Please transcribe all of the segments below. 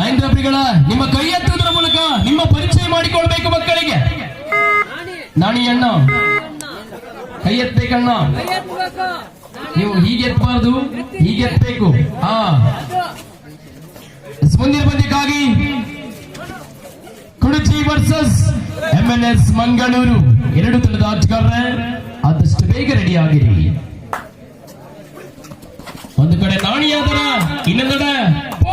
Line ರಬ್ರಿಗಳ ನಿಮ್ಮ ಕೈ ಎತ್ತುವುದರ ಮೂಲಕ ನಿಮ್ಮ ಪರಿಚಯ ಮಾಡಿಕೊಳ್ಬೇಕು ಮಕ್ಕಳಿಗೆ. ನಾಣಿ ಅಣ್ಣ, ಕೈ ಎತ್ತಬೇಕಣ್ಣ ನೀವು ಹೀಗೆ ಎತ್ತಬಾರ್ದು, ಹೀಗೆ ಎತ್ತಬೇಕು. ಹಾ ಮುಂದಿನ ಪಂದ್ಯಕ್ಕಾಗಿ Kuduchi versus M N S Mangaluru. ಎರಡು ತಂಡದ ಆಟಗಾರರ, ಆದಷ್ಟು ಬೇಗ ರೆಡಿ ಆಗಿರಿ ಒಂದು ಕಡೆ ನಾಣಿಯಾದರ ಇನ್ನೊಂದೆಡೆ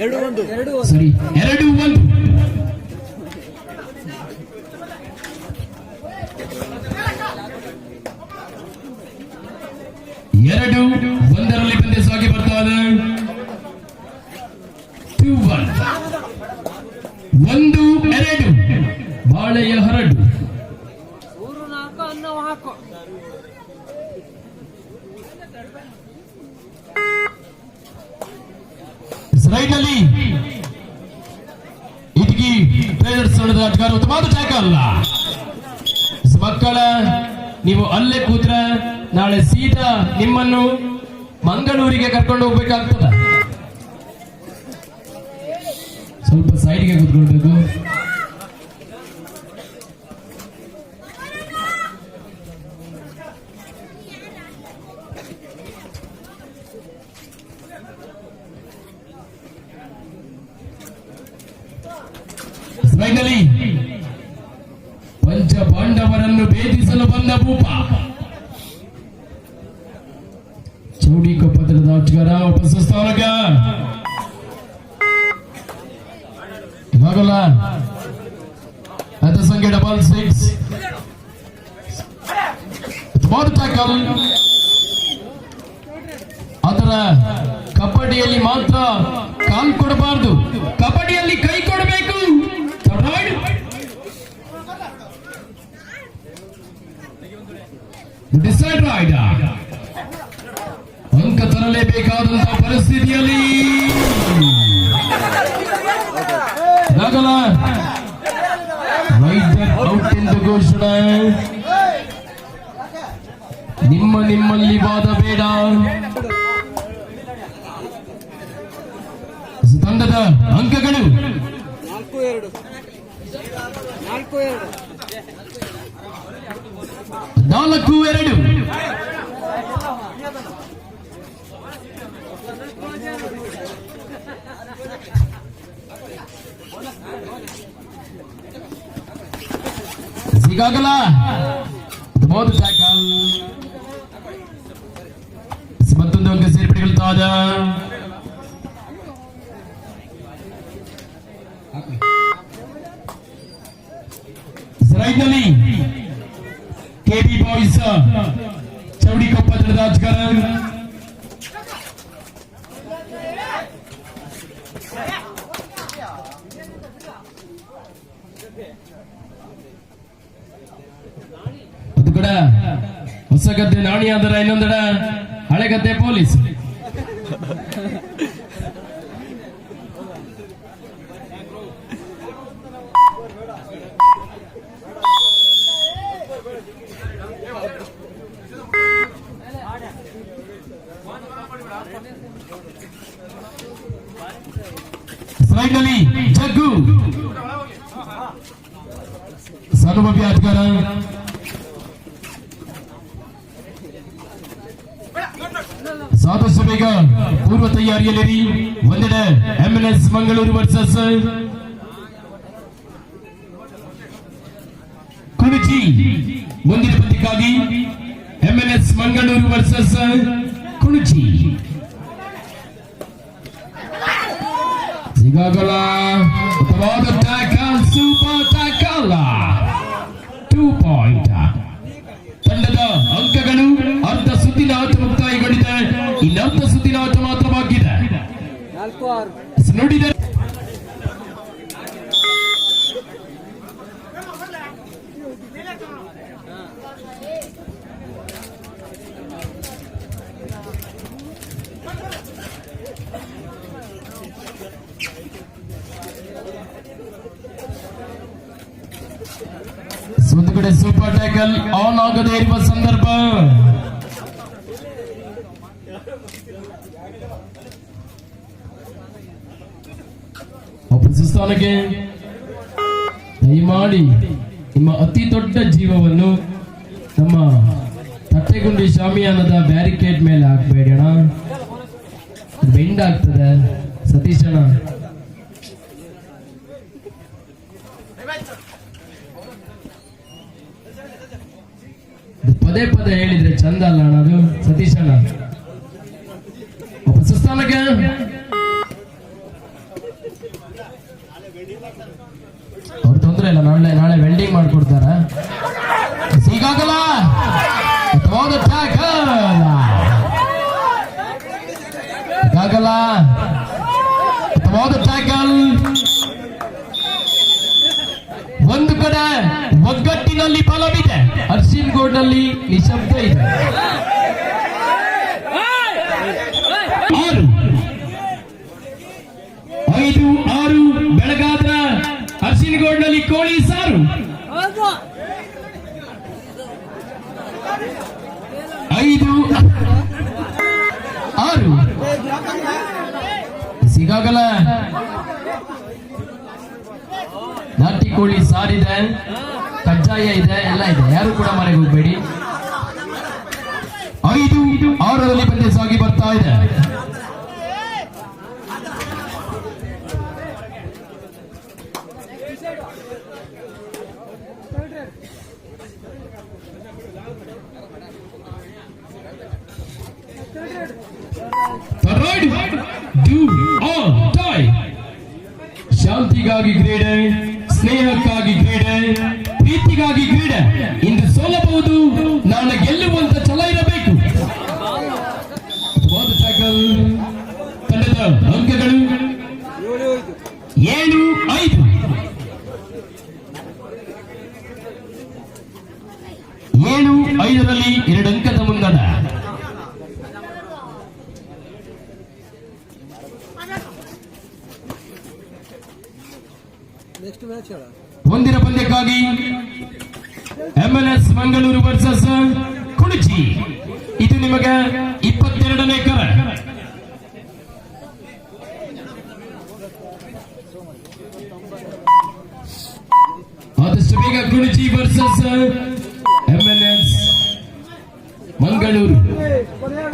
ಎರಡು ಒಂದು. ಎರಡು ಸರಿ. ಎರಡು ಒಂದು. ಎರಡು ಒಂದರಲ್ಲಿ ಪಂದ್ಯ ಸಾಗಿ ಬರ್ತಾ ಇದೆ. Two one. ಒಂದು ಎರಡು. ಬಾಳೆಯ ಹರಡು. ಟ್ರೇಡರ್ಸ್ ಉತ್ತಮವಾದ ಜಾಗ ಅಲ್ಲ. ಮಕ್ಕಳ, ನೀವು ಅಲ್ಲೇ ಕೂತ್ರೆ ನಾಳೆ ಸೀದಾ ನಿಮ್ಮನ್ನು ಮಂಗಳೂರಿಗೆ ಕರ್ಕೊಂಡು ಹೋಗ್ಬೇಕಾಗ್ತದ. ಸ್ವಲ್ಪ ಸೈಡ್ಗೆ ಕೂತ್ಕೊಳ್ಬೇಕು. ಪಾಂಡವರನ್ನು ಭೇದಿಸಲು ಬಂದ ಭೂಪ. ಚೌಡಿ ಕೊಪ್ಪದ ಆಟಗಾರ ವಾಪಸ್ ಸ್ಥಾನಕ ಇವಾಗಲ್ಲ ಅದ ಸಂಖ್ಯೆ ಡಬಲ್ ಸಿಕ್ಸ್ ಟ್ಯಾಕಲ್ ಅದರ ಕಬಡ್ಡಿಯಲ್ಲಿ ಮಾತ್ರ ಕಾಲ್ ಕೊಡಬಾರದು. ಕಬಡ್ಡಿಯಲ್ಲಿ ಕೈ ಕೊಡಬೇಕು ಡಿಸೈಡ್ ಆಯ್ದ ಅಂಕ ತರಲೇಬೇಕಾದಂತಹ ಪರಿಸ್ಥಿತಿಯಲ್ಲಿ. ಘೋಷಣೆ. ನಿಮ್ಮ ನಿಮ್ಮಲ್ಲಿ ವಾದ ಬೇಡ. ತಂಡದ ಅಂಕಗಳು. ನಾಲ್ಕು ಎರಡು. ನಾಲ್ಕು ಎರಡು. ನಾಲ್ಕು ಎರಡು ಸಿಗಾಗಲ ಮೋದು ಟ್ಯಾಕಲ್ ಮತ್ತೊಂದು ಅಂಕ ಸೇರ್ಪಡೆಗೊಳ್ತಾ ಇದೆ ರೈಟ್ನಲ್ಲಿ ಕೆಬಿ ಬಾಯ್ಸ್. ಚೌಡಿ ಕೊಪ್ಪ ತಂಡದ ಅದು ಕೂಡ ಹೊಸ ಗದ್ದೆ ನಾಣಿ ಆದರ ಇನ್ನೊಂದಡ ಹಳೆ ಗದ್ದೆ ಪೊಲೀಸ್. ಸ್ಲೈಡ್ನಲ್ಲಿ ಜಗ್ಗು ಸರ್ವಭಿ ಆಟಗಾರ ಸಾದಷ್ಟು ಬೇಗ ಪೂರ್ವ ತಯಾರಿಯಲ್ಲಿರಿ ಒಂದೆಡೆ ಎಂಎನ್ಎಸ್ ಮಂಗಳೂರು ವರ್ಸಸ್ ಕುಣಚಿ ಮುಂದಿನ ಪಂದ್ಯಕ್ಕಾಗಿ MNS Mangaluru versus Kunachi Babala, Babala tackle, super tackle, two point. ತಂಡದ ಅಂಕಗಳು ಅರ್ಧ ಸುತ್ತಿನ ಆಟ ಮುಕ್ತಾಯಗೊಂಡಿದೆ ಇನ್ನರ್ಧ ಸುತ್ತಿನ ಆಟ ಮಾತ್ರವಾಗಿದೆ ನುಡಿದ Thank you. ಕಡೆ ಸೂಪರ್ ಟ್ಯಾಕಲ್ ಆನ್ ಆಗದೇ ಇರುವ ಸಂದರ್ಭ. ಸ್ಥಾನಕ್ಕೆ ದಯಮಾಡಿ ನಿಮ್ಮ ಅತಿ ದೊಡ್ಡ ಜೀವವನ್ನು ನಮ್ಮ ತಟ್ಟೆಗುಂಡಿ ಶಾಮಿಯಾನದ ಬ್ಯಾರಿಕೇಡ್ ಮೇಲೆ ಹಾಕ್ಬೇಡಣ ಬೆಂಡ್ ಆಗ್ತದೆ. ಸತೀಶ್ ಅಣ್ಣ ಇದು ಪದೇ ಪದೇ ಹೇಳಿದ್ರೆ ಚಂದ ಅಲ್ಲ ಅದು? ಸತೀಶ್ ಅಣ್ಣ ವಾಪಸ್ ಸ್ಥಾನಕ್ಕೆ ಅವ್ರು ತೊಂದ್ರೆ ಇಲ್ಲ ನಾಳೆ ನಾಳೆ ವೆಲ್ಡಿಂಗ್ ಮಾಡ್ಕೊಡ್ತಾರ ಸಿಗಾಗಲ್ಲ ಅಥವಾ ಟ್ಯಾಕಲ್ ಸಿಗಾಗಲ್ಲ ಅಥವಾ ಟ್ಯಾಕಲ್ ಒಂದು ಕಡೆ ಒಗ್ಗಟ್ಟಿನಲ್ಲಿ ಬಲವಿದೆ ಅರ್ಶಿನ್ ಗೋಡ್ನಲ್ಲಿ ನಿಶಬ್ದ ಇದೆ ಆರು ಐದು ಆರು ಬೆಳಗಾದ್ರ ಅರ್ಶಿನಗೋಡ್ನಲ್ಲಿ ಕೋಳಿ ಸಾರು. ಐದು ಆರು. ಸಿಗಾಗಲ್ಲ. ನಾಟಿ ಕೋಳಿ ಸಾರಿದೆ ಕಜ್ಜಾಯ ಇದೆ ಎಲ್ಲ ಇದೆ. ಯಾರು ಕೂಡ ಮನೆಗೆ ಹೋಗ್ಬೇಡಿ. ಐದು ಆರರಲ್ಲಿ ಬಂದೆ ಸಾಗಿ ಬರ್ತಾ ಇದೆ. ಶಾಂತಿಗಾಗಿ ಕ್ರೀಡೆ, ಸ್ನೇಹಕ್ಕಾಗಿ ಕ್ರೀಡೆ, ಪ್ರೀತಿಗಾಗಿ ಕ್ರೀಡೆ. ಇಂದು ಸೋಲಬಹುದು, ನಾನು ಗೆಲ್ಲುವಂತ ಛಲ ಇರಬೇಕು. ಟ್ಯಾಕಲ್ ತಂಡದ ಅಂಕಗಳು. ಏಳು ಐದು ಏಳು ಐದು ಏಳು ಐದರಲ್ಲಿ ಎರಡು ಅಂಕದ ಮುನ್ನಡ ನೆಕ್ಸ್ಟ್ ಮ್ಯಾಚ್ ಹೇಳ ಮುಂದಿನ ಪಂದ್ಯಕ್ಕಾಗಿ ಎಂಎಲ್ಎಸ್ ಮಂಗಳೂರು ವರ್ಸಸ್ ಕುಣಚಿ ಇದು ನಿಮಗೆ ಇಪ್ಪತ್ತೆರಡನೇ ಕರ. ಆದಷ್ಟು ಬೇಗ ಕುಣಚಿ ವರ್ಸಸ್ ಎಂಎಲ್ಎಸ್ ಮಂಗಳೂರು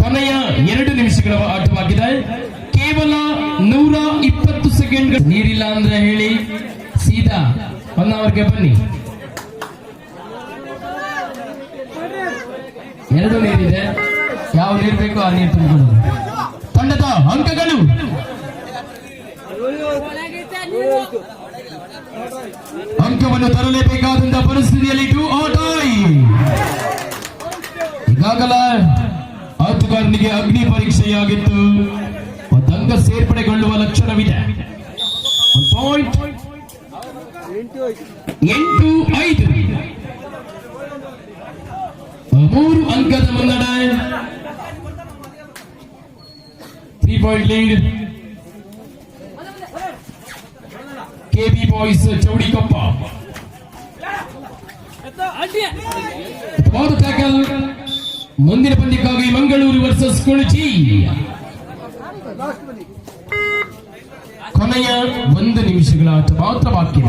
ಕೊನೆಯ ಎರಡು ನಿಮಿಷಗಳ ಆಟವಾಗಿದೆ. ಕೇವಲ ನೂರ ಇಪ್ಪತ್ತು ಸೆಕೆಂಡ್ ನೀರಿಲ್ಲ ಅಂದ್ರೆ ಹೇಳಿ. ಒನ್ ಬನ್ನಿ. ಎರಡು ನೀರಿದೆ ಯಾವ ನೀರು ಬೇಕು ಆ ನೀರು ತುಂಬಿಕೊಳ್ಳೋದು. ತಂಡದ ಅಂಕಗಳು. ಅಂಕವನ್ನು ತರಲೇಬೇಕಾದಂತ ಪರಿಸ್ಥಿತಿಯಲ್ಲಿ ಟು ಡೈ ಈಗಾಗಲೇ ಆಟಗಾರನಿಗೆ ಅಗ್ನಿ ಪರೀಕ್ಷೆಯಾಗಿತ್ತು. ಒಂದು ಅಂಕ ಸೇರ್ಪಡೆಗೊಳ್ಳುವ ಲಕ್ಷಣವಿದೆ. ಪಾಯಿಂಟ್ ಎಂಟು ಐದು. ಎಂಟು ಐದು ಮೂರು ಅಂಕದ ಮುನ್ನಡ. Three point lead KB boys Chowdikoppa. ಒಂದು ಟ್ಯಾಕಲ್ ಮುಂದಿನ ಪಂದ್ಯಕ್ಕಾಗಿ ಮಂಗಳೂರು ವರ್ಸಸ್ ಕುಳಚಿ ಕೊನೆಯ ಒಂದು ನಿಮಿಷಗಳ ಆಟ ಮಾತ್ರ ಬಾಕಿ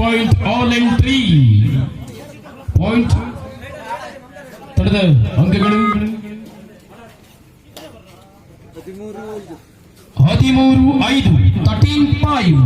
two three point all and three point ತಡೆದ ಅಂಕಗಳು ಹದಿಮೂರು ಐದು ಹದಿಮೂರು ಐದು ತರ್ಟೀನ್ ಫೈವ್